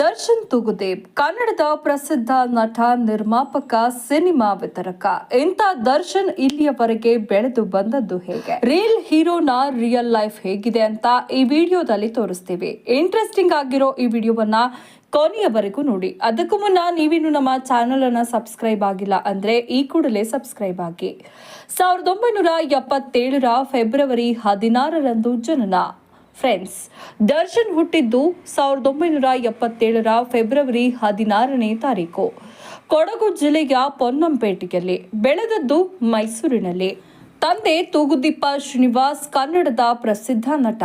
ದರ್ಶನ್ ತುಗುದೇವ್ ಕನ್ನಡದ ಪ್ರಸಿದ್ಧ ನಟ, ನಿರ್ಮಾಪಕ, ಸಿನಿಮಾ ವಿತರಕ. ಇಂಥ ದರ್ಶನ್ ಇಲ್ಲಿಯವರೆಗೆ ಬೆಳೆದು ಬಂದದ್ದು ಹೇಗೆ? ರಿಯಲ್ ಹೀರೋನ ರಿಯಲ್ ಲೈಫ್ ಹೇಗಿದೆ ಅಂತ ಈ ವಿಡಿಯೋದಲ್ಲಿ ತೋರಿಸ್ತೀವಿ. ಇಂಟ್ರೆಸ್ಟಿಂಗ್ ಆಗಿರೋ ಈ ವಿಡಿಯೋವನ್ನ ಕೊನೆಯವರೆಗೂ ನೋಡಿ. ಅದಕ್ಕೂ ಮುನ್ನ ನೀವಿನ್ನು ನಮ್ಮ ಚಾನೆಲ್ ಅನ್ನ ಸಬ್ಸ್ಕ್ರೈಬ್ ಆಗಿಲ್ಲ ಅಂದ್ರೆ ಈ ಕೂಡಲೇ ಸಬ್ಸ್ಕ್ರೈಬ್ ಆಗಿ. ಸಾವಿರದ ಒಂಬೈನೂರ ಎಪ್ಪತ್ತೇಳರ ಫೆಬ್ರವರಿ ಹದಿನಾರರಂದು ಜನನ. ಫ್ರೆಂಡ್ಸ್, ದರ್ಶನ್ ಹುಟ್ಟಿದ್ದು ಸಾವಿರದ ಒಂಬೈನೂರ ಎಪ್ಪತ್ತೇಳರ ಫೆಬ್ರವರಿ ಹದಿನಾರನೇ ತಾರೀಕು. ಕೊಡಗು ಜಿಲ್ಲೆಯ ಪೊನ್ನಂಪೇಟೆಯಲ್ಲಿ ಬೆಳೆದದ್ದು ಮೈಸೂರಿನಲ್ಲಿ. ತಂದೆ ತೂಗುದೀಪ ಶ್ರೀನಿವಾಸ್ ಕನ್ನಡದ ಪ್ರಸಿದ್ಧ ನಟ.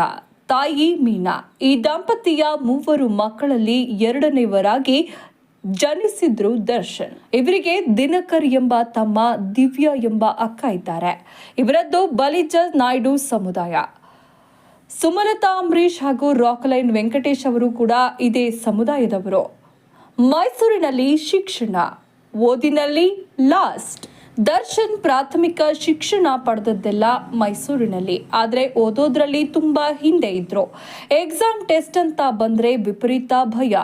ತಾಯಿ ಮೀನಾ. ಈ ದಂಪತಿಯ ಮೂವರು ಮಕ್ಕಳಲ್ಲಿ ಎರಡನೇವರಾಗಿ ಜನಿಸಿದ್ರು ದರ್ಶನ್. ಇವರಿಗೆ ದಿನಕರ್ ಎಂಬ ತಮ್ಮ ದಿವ್ಯ ಎಂಬ ಅಕ್ಕ ಇದ್ದಾರೆ. ಇವರದ್ದು ಬಲಿಜ ನಾಯ್ಡು ಸಮುದಾಯ. ಸುಮಲತಾ ಅಂಬರೀಶ್ ಹಾಗೂ ರಾಕ್ಲೈನ್ ವೆಂಕಟೇಶ್ ಅವರು ಕೂಡ ಇದೇ ಸಮುದಾಯದವರು. ಮೈಸೂರಿನಲ್ಲಿ ಶಿಕ್ಷಣ, ಓದಿನಲ್ಲಿ ಲಾಸ್ಟ್. ದರ್ಶನ್ ಪ್ರಾಥಮಿಕ ಶಿಕ್ಷಣ ಪಡೆದದ್ದೆಲ್ಲ ಮೈಸೂರಿನಲ್ಲಿ, ಆದರೆ ಓದೋದ್ರಲ್ಲಿ ತುಂಬಾ ಹಿಂದೆ ಇದ್ರು. ಎಕ್ಸಾಮ್ ಟೆಸ್ಟ್ ಅಂತ ಬಂದ್ರೆ ವಿಪರೀತ ಭಯ.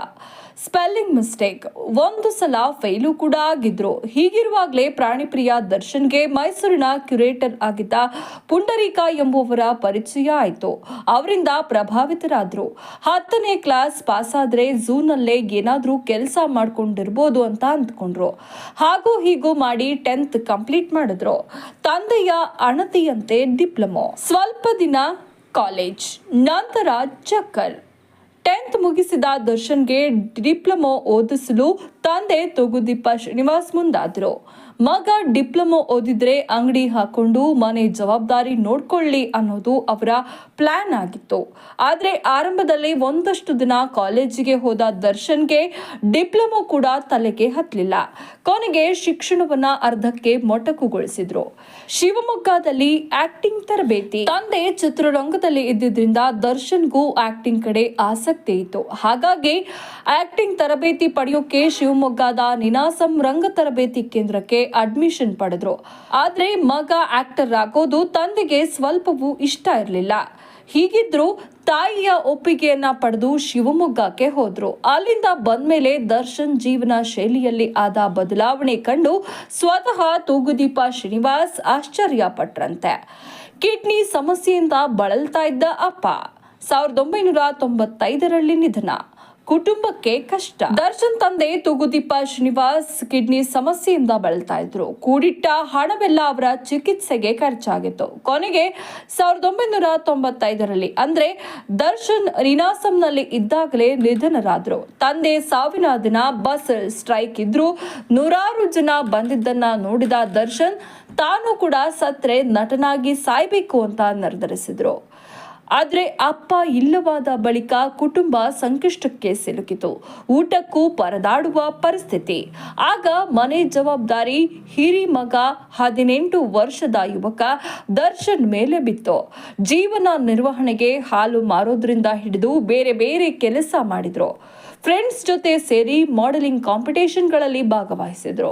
Spelling mistake. ಒಂದು ಸಲ ಫೈಲು ಕೂಡ ಆಗಿದ್ರು. ಹೀಗಿರುವಾಗಲೇ ಪ್ರಾಣಿಪ್ರಿಯ ದರ್ಶನ್ಗೆ ಮೈಸೂರಿನ ಕ್ಯುರೇಟರ್ ಆಗಿದ್ದ ಪುಂಡರೀಕ ಎಂಬುವರ ಪರಿಚಯ ಆಯಿತು. ಅವರಿಂದ ಪ್ರಭಾವಿತರಾದರು. ಹತ್ತನೇ ಕ್ಲಾಸ್ ಪಾಸ್ ಆದರೆ ಝೂನಲ್ಲೇ ಏನಾದರೂ ಕೆಲಸ ಮಾಡಿಕೊಂಡಿರ್ಬೋದು ಅಂತ ಅಂದ್ಕೊಂಡ್ರು. ಹಾಗೂ ಹೀಗೂ ಮಾಡಿ ಟೆಂತ್ ಕಂಪ್ಲೀಟ್ ಮಾಡಿದ್ರು. ತಂದೆಯ ಅಣತಿಯಂತೆ ಡಿಪ್ಲೊಮೊ. ಸ್ವಲ್ಪ ದಿನ ಕಾಲೇಜ್. ನಂತರ ಚಕ್ಕರ್. ಟೆಂತ್ ಮುಗಿಸಿದ ದರ್ಶನ್ಗೆ ಡಿಪ್ಲೊಮೊ ಓದಿಸಲು ತಂದೆ ತೊಗುದೀಪ ಶ್ರೀನಿವಾಸ್ ಮುಂದಾದ್ರು. ಮಗ ಡಿಪ್ಲೊಮೊ ಓದಿದ್ರೆ ಅಂಗಡಿ ಹಾಕೊಂಡು ಮನೆ ಜವಾಬ್ದಾರಿ ನೋಡ್ಕೊಳ್ಳಿ ಅನ್ನೋದು ಅವರ ಪ್ಲಾನ್ ಆಗಿತ್ತು. ಆದ್ರೆ ಆರಂಭದಲ್ಲಿ ಒಂದಷ್ಟು ದಿನ ಕಾಲೇಜಿಗೆ ಹೋದ ದರ್ಶನ್ಗೆ ಡಿಪ್ಲೊಮೊ ಕೂಡ ತಲೆಗೆ ಹತ್ತಲಿಲ್ಲ ಕೊನೆಗೆ ಶಿಕ್ಷಣವನ್ನ ಅರ್ಧಕ್ಕೆ ಮೊಟಕುಗೊಳಿಸಿದ್ರು. ಶಿವಮೊಗ್ಗದಲ್ಲಿ ಆಕ್ಟಿಂಗ್ ತರಬೇತಿ. ತಂದೆ ಚಿತ್ರರಂಗದಲ್ಲಿ ಇದ್ದಿದ್ರಿಂದ ದರ್ಶನ್ಗೂ ಆಕ್ಟಿಂಗ್ ಕಡೆ ಆಸಕ್ತಿ ಇತ್ತು. ಹಾಗಾಗಿ ಆಕ್ಟಿಂಗ್ ತರಬೇತಿ ಪಡೆಯೋಕೆ ಶಿವಮೊಗ್ಗದ ನಿನಾಸಂ ರಂಗ ತರಬೇತಿ ಕೇಂದ್ರಕ್ಕೆ ಅಡ್ಮಿಷನ್ ಪಡೆದ್ರು. ಆದ್ರೆ ಮಗ ಆಕ್ಟರ್ ಆಗೋದು ತಂದೆಗೆ ಸ್ವಲ್ಪವೂ ಇಷ್ಟ ಇರಲಿಲ್ಲ. ಹೀಗಿದ್ರು ತಾಯಿಯ ಒಪ್ಪಿಗೆಯನ್ನ ಪಡೆದು ಶಿವಮೊಗ್ಗಕ್ಕೆ ಹೋದ್ರು. ಅಲ್ಲಿಂದ ಬಂದ್ಮೇಲೆ ದರ್ಶನ್ ಜೀವನ ಶೈಲಿಯಲ್ಲಿ ಆದ ಬದಲಾವಣೆ ಕಂಡು ಸ್ವತಃ ತೂಗುದೀಪ ಶ್ರೀನಿವಾಸ್ ಆಶ್ಚರ್ಯ ಪಟ್ರಂತೆ ಕಿಡ್ನಿ ಸಮಸ್ಯೆಯಿಂದ ಬಳಲ್ತಾ ಇದ್ದ ಅಪ್ಪ. ಸಾವಿರದ ಒಂಬೈನೂರ ತೊಂಬತ್ತೈದರಲ್ಲಿ ನಿಧನ. ಕುಟುಂಬಕ್ಕೆ ಕಷ್ಟ. ದರ್ಶನ್ ತಂದೆ ತೂಗುದೀಪ ಶ್ರೀನಿವಾಸ್ ಕಿಡ್ನಿ ಸಮಸ್ಯೆಯಿಂದ ಬಳಲ್ತಾ ಇದ್ರು. ಕೂಡಿಟ್ಟ ಹಣವೆಲ್ಲ ಅವರ ಚಿಕಿತ್ಸೆಗೆ ಖರ್ಚಾಗಿತ್ತು. ಕೊನೆಗೆ ಸಾವಿರದ ಒಂಬೈನೂರ ತೊಂಬತ್ತೈದರಲ್ಲಿ, ಅಂದ್ರೆ ದರ್ಶನ್ ರಿನಾಸಂನಲ್ಲಿ ಇದ್ದಾಗಲೇ ನಿಧನರಾದ್ರು. ತಂದೆ ಸಾವಿನ ದಿನ ಬಸ್ ಸ್ಟ್ರೈಕ್ ಇದ್ರು. ನೂರಾರು ಜನ ಬಂದಿದ್ದನ್ನ ನೋಡಿದ ದರ್ಶನ್, ತಾನು ಕೂಡ ಸತ್ರೆ ನಟನಾಗಿ ಸಾಯ್ಬೇಕು ಅಂತ ನಿರ್ಧರಿಸಿದ್ರು. ಆದ್ರೆ ಅಪ್ಪ ಇಲ್ಲವಾದ ಬಳಿಕ ಕುಟುಂಬ ಸಂಕಷ್ಟಕ್ಕೆ ಸಿಲುಕಿತು. ಊಟಕ್ಕೂ ಪರದಾಡುವ ಪರಿಸ್ಥಿತಿ. ಆಗ ಮನೆ ಜವಾಬ್ದಾರಿ ಹಿರಿ ಮಗ ಹದಿನೆಂಟು ವರ್ಷದ ಯುವಕ ದರ್ಶನ್ ಮೇಲೆ ಬಿತ್ತು. ಜೀವನ ನಿರ್ವಹಣೆಗೆ ಹಾಲು ಮಾರೋದ್ರಿಂದ ಹಿಡಿದು ಬೇರೆ ಬೇರೆ ಕೆಲಸ ಮಾಡಿದ್ರು. ಫ್ರೆಂಡ್ಸ್ ಜೊತೆ ಸೇರಿ ಮಾಡೆಲಿಂಗ್ ಕಾಂಪಿಟೇಷನ್ಗಳಲ್ಲಿ ಭಾಗವಹಿಸಿದ್ರು.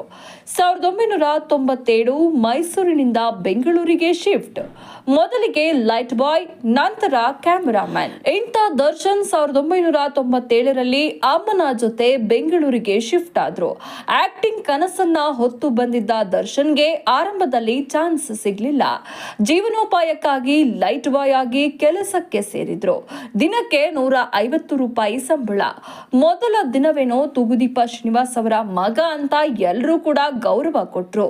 ಸಾವಿರದ ಒಂಬೈನೂರ ತೊಂಬತ್ತೇಳು ಮೈಸೂರಿನಿಂದ ಬೆಂಗಳೂರಿಗೆ ಶಿಫ್ಟ್. ಮೊದಲಿಗೆ ಲೈಟ್ ಬಾಯ್, ನಂತರ ಕ್ಯಾಮರಾಮನ್. ಇಂಥ ದರ್ಶನ್ ಸಾವಿರದ ಒಂಬೈನೂರ ತೊಂಬತ್ತೇಳರಲ್ಲಿ ಅಮ್ಮನ ಜೊತೆ ಬೆಂಗಳೂರಿಗೆ ಶಿಫ್ಟ್ ಆದ್ರು. ಆಕ್ಟಿಂಗ್ ಕನಸನ್ನ ಹೊತ್ತು ಬಂದಿದ್ದ ದರ್ಶನ್ಗೆ ಆರಂಭದಲ್ಲಿ ಚಾನ್ಸ್ ಸಿಗ್ಲಿಲ್ಲ. ಜೀವನೋಪಾಯಕ್ಕಾಗಿ ಲೈಟ್ ಬಾಯ್ ಆಗಿ ಕೆಲಸಕ್ಕೆ ಸೇರಿದ್ರು. ದಿನಕ್ಕೆ ನೂರ ಐವತ್ತು ರೂಪಾಯಿ ಸಂಬಳ. ಮೊದಲ ದಿನವೇನೋ ತುಗುದೀಪ ಶ್ರೀನಿವಾಸ್ ಅವರ ಮಗ ಅಂತ ಎಲ್ಲರೂ ಕೂಡ ಗೌರವ ಕೊಟ್ಟರು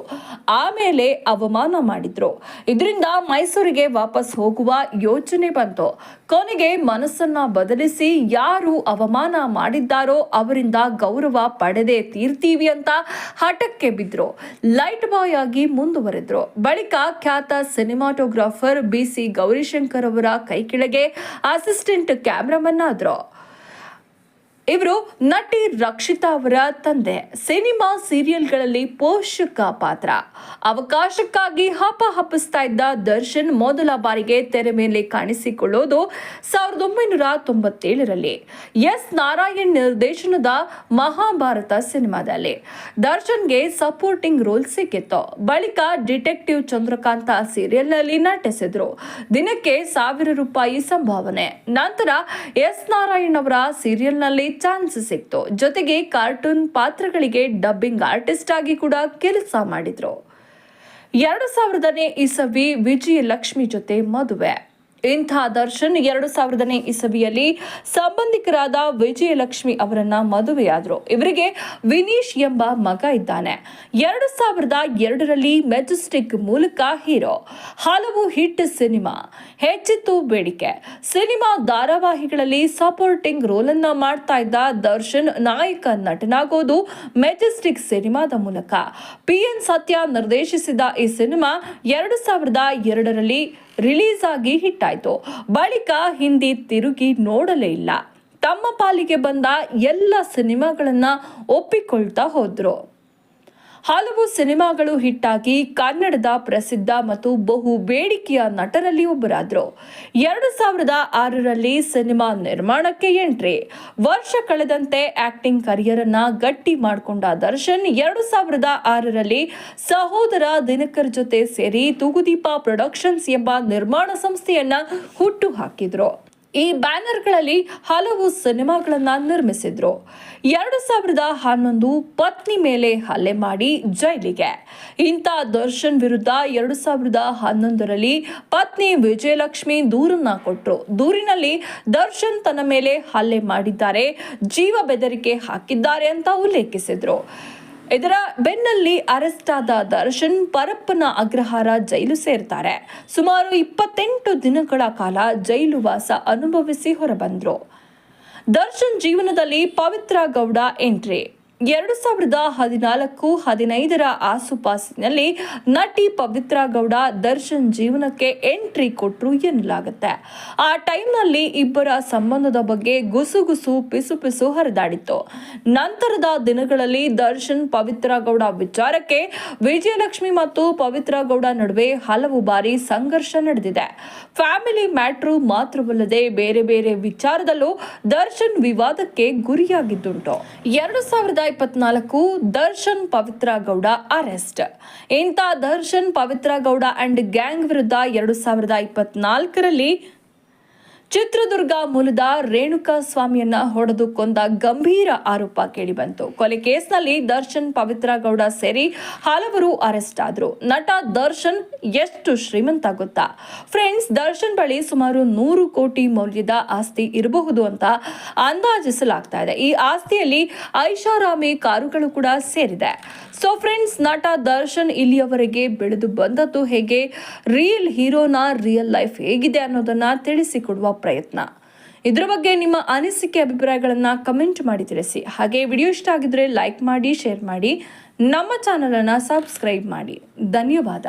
ಆಮೇಲೆ ಅವಮಾನ ಮಾಡಿದ್ರು. ಇದರಿಂದ ಮೈಸೂರಿಗೆ ವಾಪಸ್ ಹೋಗುವ ಯೋಚನೆ ಬಂತು. ಕೊನೆಗೆ ಮನಸ್ಸನ್ನ ಬದಲಿಸಿ ಯಾರು ಅವಮಾನ ಮಾಡಿದ್ದಾರೋ ಅವರಿಂದ ಗೌರವ ಪಡೆದೇ ತೀರ್ತೀವಿ ಅಂತ ಹಠಕ್ಕೆ ಬಿದ್ರು. ಲೈಟ್ ಬಾಯ್ ಆಗಿ ಮುಂದುವರೆದ್ರು. ಬಳಿಕ ಖ್ಯಾತ ಸಿನಿಮಾಟೋಗ್ರಾಫರ್ ಬಿ ಸಿ ಗೌರಿಶಂಕರ್ ಅವರ ಕೈ ಕೆಳಗೆ ಅಸಿಸ್ಟೆಂಟ್ ಕ್ಯಾಮ್ರಾಮನ್ ಆದ್ರು. ಇವರು ನಟಿ ರಕ್ಷಿತಾ ಅವರ ತಂದೆ. ಸಿನಿಮಾ ಸೀರಿಯಲ್ಗಳಲ್ಲಿ ಪೋಷಕ ಪಾತ್ರ. ಅವಕಾಶಕ್ಕಾಗಿ ಹಪ ಹಪ್ಪಿಸ್ತಾ ಇದ್ದ ದರ್ಶನ್ ಮೊದಲ ಬಾರಿಗೆ ತೆರೆ ಮೇಲೆ ಕಾಣಿಸಿಕೊಳ್ಳೋದು ಸಾವಿರದ ಒಂಬೈನೂರ ತೊಂಬತ್ತೇಳರಲ್ಲಿ. ಎಸ್. ನಾರಾಯಣ್ ನಿರ್ದೇಶನದ ಮಹಾಭಾರತ ಸಿನಿಮಾದಲ್ಲಿ. ದರ್ಶನ್ಗೆ ಸಪೋರ್ಟಿಂಗ್ ರೋಲ್ ಸಿಕ್ಕಿತ್ತು. ಬಳಿಕ ಡಿಟೆಕ್ಟಿವ್ ಚಂದ್ರಕಾಂತ ಸೀರಿಯಲ್ನಲ್ಲಿ ನಟಿಸಿದ್ರು. ದಿನಕ್ಕೆ ಸಾವಿರ ರೂಪಾಯಿ ಸಂಭಾವನೆ. ನಂತರ ಎಸ್. ನಾರಾಯಣ್ ಅವರ ಸೀರಿಯಲ್ನಲ್ಲಿ ಚಾನ್ಸ್ ಸಿಕ್ತು. ಜೊತೆಗೆ ಕಾರ್ಟೂನ್ ಪಾತ್ರಗಳಿಗೆ ಡಬ್ಬಿಂಗ್ ಆರ್ಟಿಸ್ಟ್ ಆಗಿ ಕೂಡ ಕೆಲಸ ಮಾಡಿದ್ರು. ಎರಡು ಸಾವಿರದನೇ ಇಸವಿ ವಿಜಯಲಕ್ಷ್ಮಿ ಜೊತೆ ಮದುವೆ. ಇಂಥ ದರ್ಶನ್ ಎರಡು ಸಾವಿರದನೇ ಇಸವಿಯಲ್ಲಿ ಸಂಬಂಧಿಕರಾದ ವಿಜಯಲಕ್ಷ್ಮಿ ಅವರನ್ನ ಮದುವೆಯಾದರು. ಇವರಿಗೆ ವಿನೀಶ್ ಎಂಬ ಮಗ ಇದ್ದಾನೆ. ಎರಡು ಸಾವಿರದ ಎರಡರಲ್ಲಿ ಮೆಜೆಸ್ಟಿಕ್ ಮೂಲಕ ಹೀರೋ. ಹಲವು ಹಿಟ್ ಸಿನಿಮಾ. ಹೆಚ್ಚಿತ್ತು ಬೇಡಿಕೆ. ಸಿನಿಮಾ ಧಾರಾವಾಹಿಗಳಲ್ಲಿ ಸಪೋರ್ಟಿಂಗ್ ರೋಲ್ ಅನ್ನ ಮಾಡ್ತಾ ಇದ್ದ ದರ್ಶನ್ ನಾಯಕ ನಟನಾಗೋದು ಮೆಜೆಸ್ಟಿಕ್ ಸಿನಿಮಾದ ಮೂಲಕ. ಪಿ ಎನ್ ಸತ್ಯ ನಿರ್ದೇಶಿಸಿದ ಈ ಸಿನಿಮಾ ಎರಡು ಸಾವಿರದ ಎರಡರಲ್ಲಿ ರಿಲೀಸ್ ಆಗಿ ಹಿಟ್ ಆಯ್ತು ಬಳಿಕ ಹಿಂದಿ ತಿರುಗಿ ನೋಡಲೇ ಇಲ್ಲ. ತಮ್ಮ ಪಾಲಿಗೆ ಬಂದ ಎಲ್ಲ ಸಿನಿಮಾಗಳನ್ನ ಒಪ್ಪಿಕೊಳ್ತಾ ಹೋದ್ರು. ಹಲವು ಸಿನಿಮಾಗಳು ಹಿಟ್ಟಾಗಿ ಕನ್ನಡದ ಪ್ರಸಿದ್ಧ ಮತ್ತು ಬಹು ಬೇಡಿಕೆಯ ನಟರಲ್ಲಿ ಒಬ್ಬರಾದರು. ಎರಡು ಸಾವಿರದ ಆರರಲ್ಲಿ ಸಿನಿಮಾ ನಿರ್ಮಾಣಕ್ಕೆ ಎಂಟ್ರಿ. ವರ್ಷ ಕಳೆದಂತೆ ಆಕ್ಟಿಂಗ್ ಕರಿಯರ್ ಅನ್ನ ಗಟ್ಟಿ ಮಾಡಿಕೊಂಡ ದರ್ಶನ್ ಎರಡು ಸಾವಿರದ ಆರರಲ್ಲಿ ಸಹೋದರ ದಿನಕರ್ ಜೊತೆ ಸೇರಿ ತೂಗುದೀಪ ಪ್ರೊಡಕ್ಷನ್ಸ್ ಎಂಬ ನಿರ್ಮಾಣ ಸಂಸ್ಥೆಯನ್ನ ಹುಟ್ಟು ಹಾಕಿದ್ರು. ಈ ಬ್ಯಾನರ್ಗಳಲ್ಲಿ ಹಲವು ಸಿನಿಮಾಗಳನ್ನು ನಿರ್ಮಿಸಿದ್ರು. ಎರಡು ಸಾವಿರದ ಹನ್ನೊಂದು ಪತ್ನಿ ಮೇಲೆ ಹಲ್ಲೆ ಮಾಡಿ ಜೈಲಿಗೆ. ಇಂಥ ದರ್ಶನ್ ವಿರುದ್ಧ ಎರಡು ಸಾವಿರದ ಹನ್ನೊಂದರಲ್ಲಿ ಪತ್ನಿ ವಿಜಯಲಕ್ಷ್ಮಿ ದೂರನ್ನ ಕೊಟ್ಟರು ದೂರಿನಲ್ಲಿ ದರ್ಶನ್ ತನ್ನ ಮೇಲೆ ಹಲ್ಲೆ ಮಾಡಿದ್ದಾರೆ, ಜೀವ ಬೆದರಿಕೆ ಹಾಕಿದ್ದಾರೆ ಅಂತ ಉಲ್ಲೇಖಿಸಿದ್ರು. ಇದರ ಬೆನ್ನಲ್ಲಿ ಅರೆಸ್ಟ್ ಆದ ದರ್ಶನ್ ಪರಪ್ಪನ ಅಗ್ರಹಾರ ಜೈಲು ಸೇರ್ತಾರೆ. ಸುಮಾರು ಇಪ್ಪತ್ತೆಂಟು ದಿನಗಳ ಕಾಲ ಜೈಲು ವಾಸ ಅನುಭವಿಸಿ ಹೊರಬಂದ್ರು. ದರ್ಶನ್ ಜೀವನದಲ್ಲಿ ಪವಿತ್ರ ಗೌಡ ಎಂಟ್ರಿ. ಎರಡು ಸಾವಿರದ ಹದಿನಾಲ್ಕು ಹದಿನೈದರ ಆಸುಪಾಸಿನಲ್ಲಿ ನಟಿ ಪವಿತ್ರ ಗೌಡ ದರ್ಶನ್ ಜೀವನಕ್ಕೆ ಎಂಟ್ರಿ ಕೊಟ್ಟರು ಎನ್ನಲಾಗುತ್ತೆ. ಆ ಟೈಮ್ನಲ್ಲಿ ಇಬ್ಬರ ಸಂಬಂಧದ ಬಗ್ಗೆ ಗುಸುಗುಸು ಪಿಸು ಪಿಸು ಹರಿದಾಡಿತ್ತು. ನಂತರದ ದಿನಗಳಲ್ಲಿ ದರ್ಶನ್ ಪವಿತ್ರ ಗೌಡ ವಿಚಾರಕ್ಕೆ ವಿಜಯಲಕ್ಷ್ಮಿ ಮತ್ತು ಪವಿತ್ರ ಗೌಡ ನಡುವೆ ಹಲವು ಬಾರಿ ಸಂಘರ್ಷ ನಡೆದಿದೆ. ಫ್ಯಾಮಿಲಿ ಮ್ಯಾಟ್ರು ಮಾತ್ರವಲ್ಲದೆ ಬೇರೆ ಬೇರೆ ವಿಚಾರದಲ್ಲೂ ದರ್ಶನ್ ವಿವಾದಕ್ಕೆ ಗುರಿಯಾಗಿದ್ದುಂಟು. ಎರಡು ಸಾವಿರದ ಇಪ್ಪತ್ನಾಲ್ಕು ದರ್ಶನ್ ಪವಿತ್ರ ಗೌಡ ಅರೆಸ್ಟ್. ಇಂಥ ದರ್ಶನ್ ಪವಿತ್ರ ಗೌಡ ಅಂಡ್ ಗ್ಯಾಂಗ್ ವಿರುದ್ಧ ಎರಡು ಸಾವಿರದ ಇಪ್ಪತ್ನಾಲ್ಕರಲ್ಲಿ ಚಿತ್ರದುರ್ಗ ಮೂಲದ ರೇಣುಕಾ ಸ್ವಾಮಿಯನ್ನ ಹೊಡೆದು ಕೊಂದ ಗಂಭೀರ ಆರೋಪ ಕೇಳಿಬಂತು. ಕೊಲೆ ಕೇಸ್ನಲ್ಲಿ ದರ್ಶನ್, ಪವಿತ್ರ ಗೌಡ ಸೇರಿ ಹಲವರು ಅರೆಸ್ಟ್ ಆದ್ರು. ನಟ ದರ್ಶನ್ ಎಷ್ಟು ಶ್ರೀಮಂತ ಗೊತ್ತಾ? ಫ್ರೆಂಡ್ಸ್, ದರ್ಶನ್ ಬಳಿ ಸುಮಾರು ನೂರು ಕೋಟಿ ಮೌಲ್ಯದ ಆಸ್ತಿ ಇರಬಹುದು ಅಂತ ಅಂದಾಜಿಸಲಾಗ್ತಾ ಇದೆ. ಈ ಆಸ್ತಿಯಲ್ಲಿ ಐಷಾರಾಮಿ ಕಾರುಗಳು ಕೂಡ ಸೇರಿದೆ. ಸೊ ಫ್ರೆಂಡ್ಸ್ ನಟ ದರ್ಶನ್ ಇಲ್ಲಿಯವರೆಗೆ ಬೆಳೆದು ಬಂದದ್ದು ಹೇಗೆ? ರಿಯಲ್ ಹೀರೋನ ರಿಯಲ್ ಲೈಫ್ ಹೇಗಿದೆ ಅನ್ನೋದನ್ನ ತಿಳಿಸಿಕೊಡುವ ಪ್ರಯತ್ನ. ಇದರ ಬಗ್ಗೆ ನಿಮ್ಮ ಅನಿಸಿಕೆ ಅಭಿಪ್ರಾಯಗಳನ್ನು ಕಮೆಂಟ್ ಮಾಡಿ ತಿಳಿಸಿ. ಹಾಗೆ ವಿಡಿಯೋ ಇಷ್ಟ ಆಗಿದ್ರೆ ಲೈಕ್ ಮಾಡಿ, ಶೇರ್ ಮಾಡಿ. ನಮ್ಮ ಚಾನಲನ್ನು ಸಬ್ಸ್ಕ್ರೈಬ್ ಮಾಡಿ. ಧನ್ಯವಾದ.